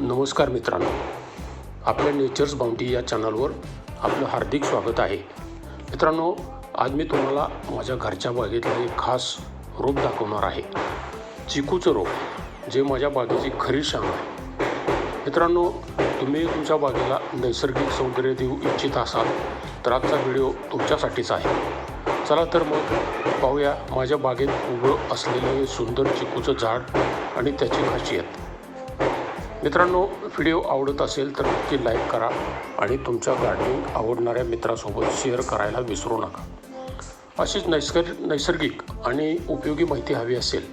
नमस्कार मित्रांनो. आपल्या नेचर्स बाउंटी या चॅनलवर आपलं हार्दिक स्वागत आहे. मित्रांनो आज मी तुम्हाला माझ्या घरच्या बागेतलं एक खास रोप दाखवणार आहे. चिकूचं रोप जे माझ्या बागेची खरी शान आहे. मित्रांनो तुम्ही तुमच्या बागेला नैसर्गिक सौंदर्य देऊ इच्छित असाल तर आजचा व्हिडिओ तुमच्यासाठीच आहे. चला तर मग पाहूया माझ्या बागेत उभं असलेलं हे सुंदर चिकूचं झाड आणि त्याची खासियत. मित्रांनो व्हिडिओ आवडत असेल तर नक्की लाईक करा आणि तुमच्या गार्डनिंग आवडणाऱ्या मित्रासोबत शेअर करायला विसरू नका. अशीच नैसर्ग नैसर्गिक आणि उपयोगी माहिती हवी असेल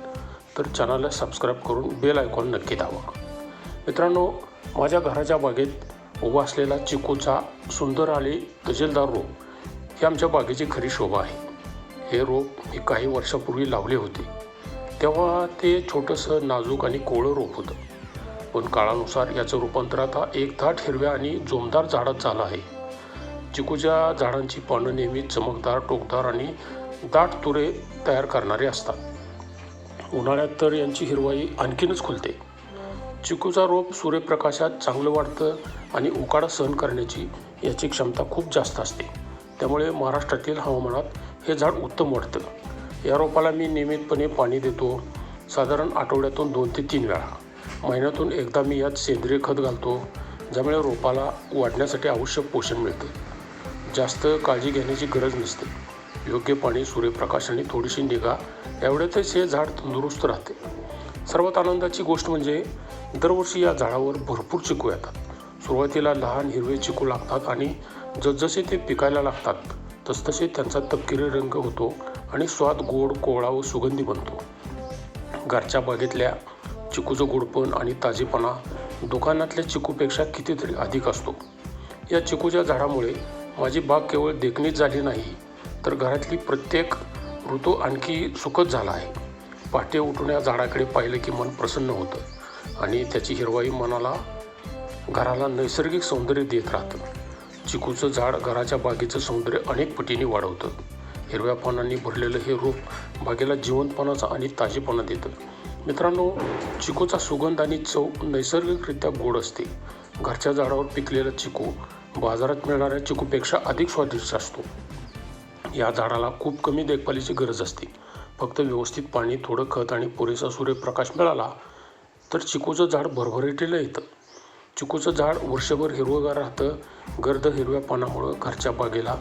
तर चॅनलला सबस्क्राईब करून बेल आयकॉन नक्की दावा मित्रांनो माझ्या घराच्या बागेत उभा असलेला चिकूचा सुंदर आणि तजेलदार रोप ही आमच्या बागेची खरी शोभा आहे. हे रोप मी काही वर्षापूर्वी लावले होते. तेव्हा ते छोटंसं नाजूक आणि कोवळं रोप होतं. पण काळानुसार याचं रूपांतर आता एक दाट हिरव्या आणि जोमदार झाडात झालं आहे. चिकूच्या झाडांची पानं नेहमी चमकदार टोकदार आणि दाट तुरे तयार करणारे असतात. उन्हाळ्यात तर यांची हिरवाई आणखीनच खुलते. चिकूचा रोप सूर्यप्रकाशात चांगलं वाढतं आणि उकाडा सहन करण्याची याची क्षमता खूप जास्त असते. त्यामुळे महाराष्ट्रातील हवामानात हे झाड उत्तम वाढतं. या रोपाला मी नियमितपणे पाणी देतो. साधारण आठवड्यातून दोन ते तीन वेळा. महिन्यातून एकदा मी यात सेंद्रिय खत घालतो ज्यामुळे रोपाला वाढण्यासाठी आवश्यक पोषण मिळते. जास्त काळजी घेण्याची गरज नसते. योग्य पाणी सूर्यप्रकाश आणि थोडीशी निगा एवढ्यातच हे झाड तंदुरुस्त राहते. सर्वात आनंदाची गोष्ट म्हणजे दरवर्षी या झाडावर भरपूर चिकू येतात. सुरुवातीला लहान हिरवे चिकू लागतात आणि जसजसे ते पिकायला लागतात तसतसे त्यांचा तपकिरी रंग होतो आणि स्वाद गोड कोवळा व सुगंधी बनतो. घरच्या बागेतल्या चिकूचं गोडपण आणि ताजेपणा दुकानातल्या चिकूपेक्षा कितीतरी अधिक असतो. या चिकूच्या झाडामुळे माझी बाग केवळ देखणीच झाली नाही तर घरातली प्रत्येक ऋतू आणखी सुखद झाला आहे. पहाटे उठून या झाडाकडे पाहिलं की मन प्रसन्न होतं आणि त्याची हिरवाई मनाला घराला नैसर्गिक सौंदर्य देत राहतं. चिकूचं झाड घराच्या बागेचं सौंदर्य अनेक पटीने वाढवतं. हिरव्या पानांनी भरलेलं हे रूप बागेला जिवंतपणाचा आणि ताजेपणा देतं. मित्रांनो चिकूचा सुगंध आणि चव नैसर्गिकरित्या गोड असते. घरच्या झाडावर पिकलेला चिकू बाजारात मिळणाऱ्या चिकूपेक्षा अधिक स्वादिष्ट असतो. या झाडाला खूप कमी देखभालीची गरज असते. फक्त व्यवस्थित पाणी थोडं खत आणि पुरेसा सूर्यप्रकाश मिळाला तर चिकूचं झाड भरभराटीला येतं. चिकूचं झाड वर्षभर हिरवंगार राहतं गर्द हिरव्या पानामुळं घरच्या बागेला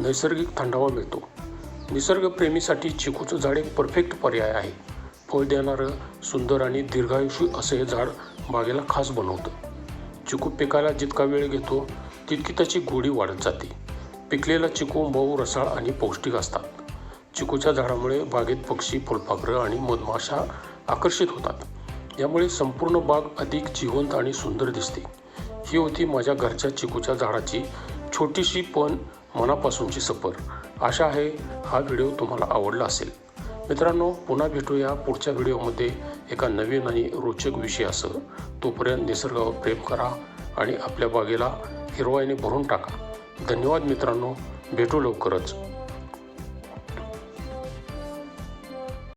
नैसर्गिक थंडावा मिळतो. निसर्गप्रेमीसाठी चिकूचं झाड एक परफेक्ट पर्याय आहे. फळ देणारं सुंदर आणि दीर्घायुषी असं हे झाड बागेला खास बनवतं. चिकू पिकायला जितका वेळ घेतो तितकी त्याची गोडी वाढत जाते. पिकलेला चिकू मऊ रसाळ आणि पौष्टिक असतात. चिकूच्या झाडामुळे बागेत पक्षी फुलपाखरं आणि मधमाशा आकर्षित होतात. यामुळे संपूर्ण बाग अधिक जिवंत आणि सुंदर दिसते. ही होती माझ्या घरच्या चिकूच्या झाडाची छोटीशी पण मनापासूनची सफर. आशा आहे हा व्हिडिओ तुम्हाला आवडला असेल. मित्रांनो पुन्हा भेटूया पुढच्या व्हिडिओमध्ये एका नवीन आणि रोचक विषयासह. तोपर्यंत निसर्गावर प्रेम करा आणि आपल्या बागेला हिरवाईने भरून टाका. धन्यवाद मित्रांनो भेटू लवकरच.